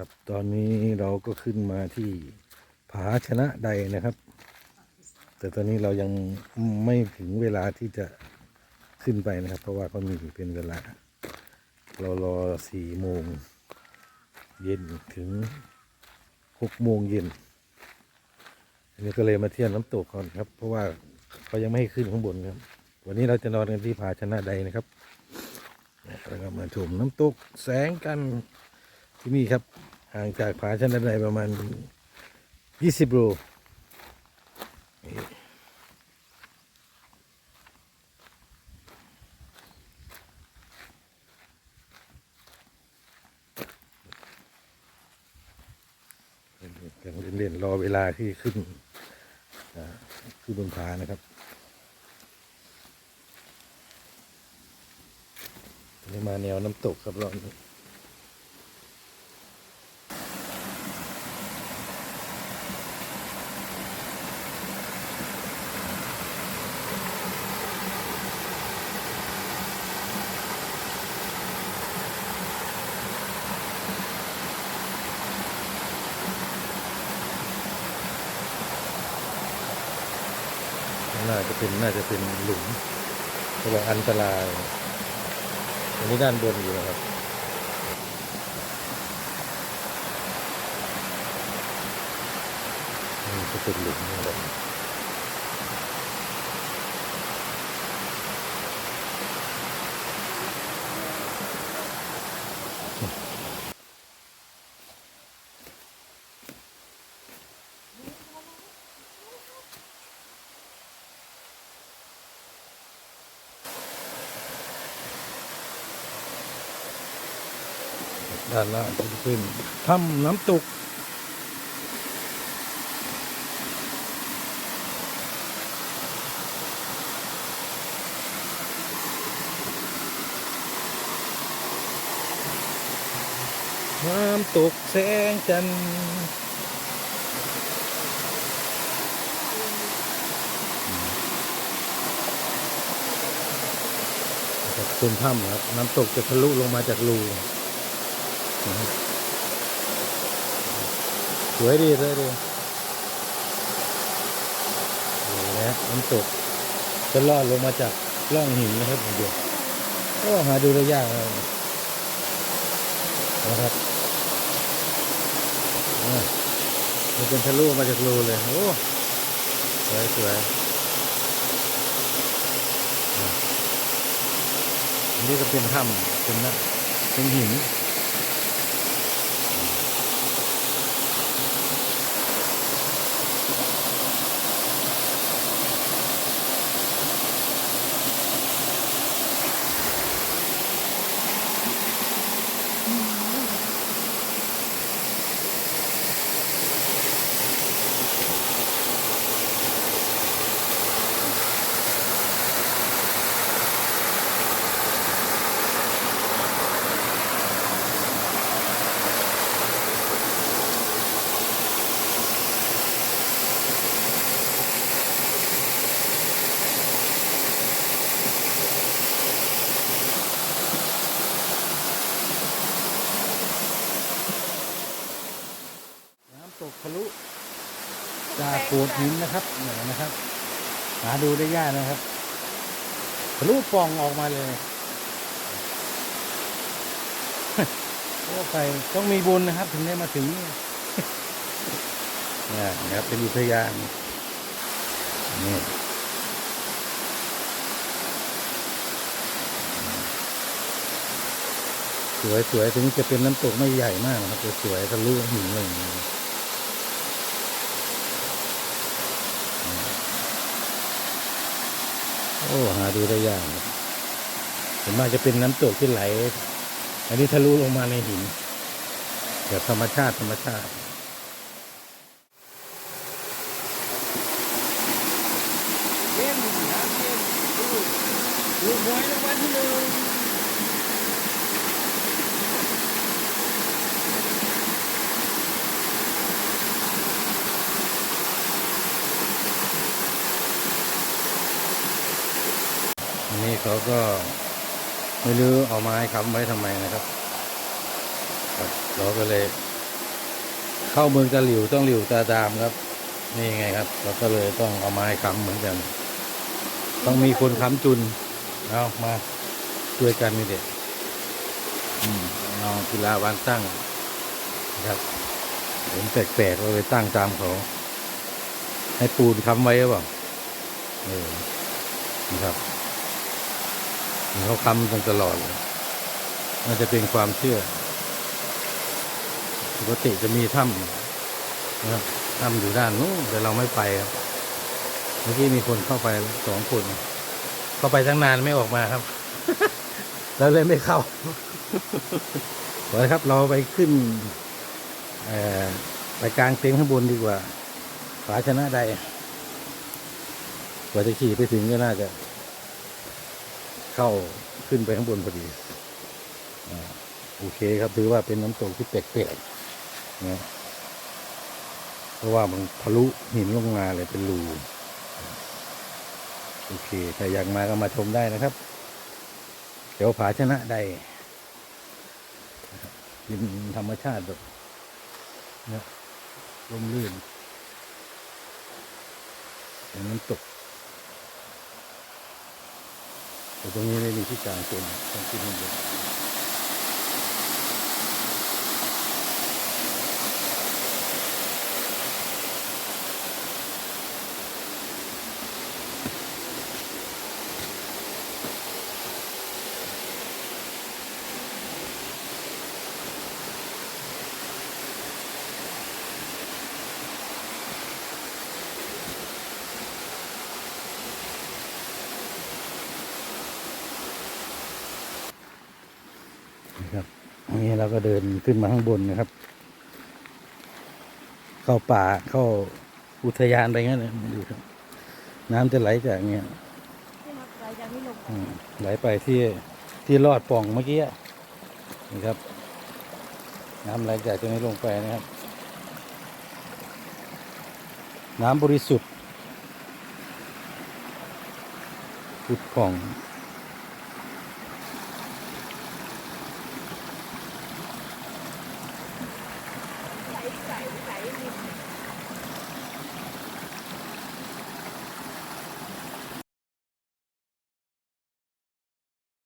ครับตอนนี้เราก็ขึ้นมาที่ผาชนะใดนะครับ แต่ตอนนี้เรายังไม่ถึงเวลาที่จะขึ้นไปนะครับ เพราะว่าเขามีเป็นเวลา เรารอสี่โมงเย็นถึงหกโมงเย็นอันนี้ก็เลยมาเที่ยวน้ำตกก่อนครับ เพราะว่าเขายังไม่ให้ขึ้นข้างบนครับ วันนี้เราจะนอนกันที่ผาชนะใดนะครับแล้วก็มาชมน้ำตกแสงกันที่นี่ครับ ห่างจากผาชนะใดประมาณ20โลนี่กันเล่นๆรอเวลาที่ขึ้นขึ้นบนผานะครับนนี่มาแนวน้ำตกครับรอบนี้ น่าจะเป็นน่าจะเป็นหลุมระวังอันตรายอันนี้ด้านบนอยู่นะครับนี่จะเป็นหลุมนะครับ ด้านล่างก็จะเป็นถ้ำน้ำตกน้ำตกแสงจันทร์นะครับเป็นถ้ำครับน้ำตกจะทะลุลงมาจากรู สวยดีเลยดีนี่นะน้ำตกจะลอดลงมาจากร่องหินนะครับผมเดียวก็หาดูได้ยากนะครับนะครับมันเป็นทะลุมาจากรูเลย โอ้ สวยสวยอ่าอันนี้ก็เป็นถ้ำเป็นนะเป็นหิน ดหินนะครับเนี่ยนะครับ หาดูได้ยากนะครับทะลุปองออกมาเลยโอ้ใครต้องมีบุญนะครับ ถึงได้มาถึงนี่นี่นะครับเป็นอุทยานนี่สวยสวยถึงจะเป็นน้ำตกไม่ใหญ่มากนะครับสวยทะลุหินเลยนะครับ โอ้หาดูได้ยากส่วนมากจะเป็นน้ำตกที่ไหล อันนี้ทะลุลงมาในหินแบบธรรมชาติธรรมชาติเล่นน้ำเล่นดูดูหวยรางวัลที่หนึ่ง เขาก็ไม่รู้เอาไม้ค้ำไว้ทำไมนะครับเราก็เลย เข้าเมืองตะหลิวต้องหลิวตาดามครับ นี่ไงครับเราก็เลยต้องเอาไม้ค้ำเหมือนกัน ต้องมีคนค้ำจุนเอามาช่วยกันนี่เด็กอืมเอากีฬาวันตั้งนะครับเห็นแปลกๆเราเลยตั้งตามเขาให้ปูนค้ำไว้หรือเปล่าเออนะครับ เขาค้ำกันตลอดเลยน่าจะเป็นความเชื่อ ปกติจะมีถ้ำนะครับถ้ำอยู่ด้านนู้นแต่เราไม่ไปครับ เมื่อกี้มีคนเข้าไปสองคนเข้าไปตั้งนานไม่ออกมาครับ แล้วเลยไม่เข้าขอครับ เราไปขึ้นไปกลางเต็นท์ข้างบนดีกว่าฝาชนะใดกว่าจะขี่ไปถึงก็น่าจะ เข้าขึ้นไปข้างบนพอดีโอเคครับถือว่าเป็นน้ำตกที่แปลกๆนะเพราะว่ามันทะลุหินลงมาเลยเป็นรูโอเคใครอยากมาก็มาชมได้นะครับ เดี๋ยวผาชนะใดนะครับริมธรรมชาติแบบนะลมลื่นน้ำตก แต่ตรงนี้ไม่มีที่กลางเต็นท์ต้องขึ้นข้างบน ครับอันนี้เราก็เดินขึ้นมาข้างบนนะครับ เข้าป่าเข้าอุทยานไปงั้นเลยดูครับ น้ำจะไหลจากเนี้ยที่มาไกลจากนี้ลงไปอืมไหลไปที่ที่ลอดปล่องเมื่อกี้อะนี่ครับ น้ำไหลจากตรงนี้ลงไปนะครับ น้ำบริสุทธิ์พุดผ่อง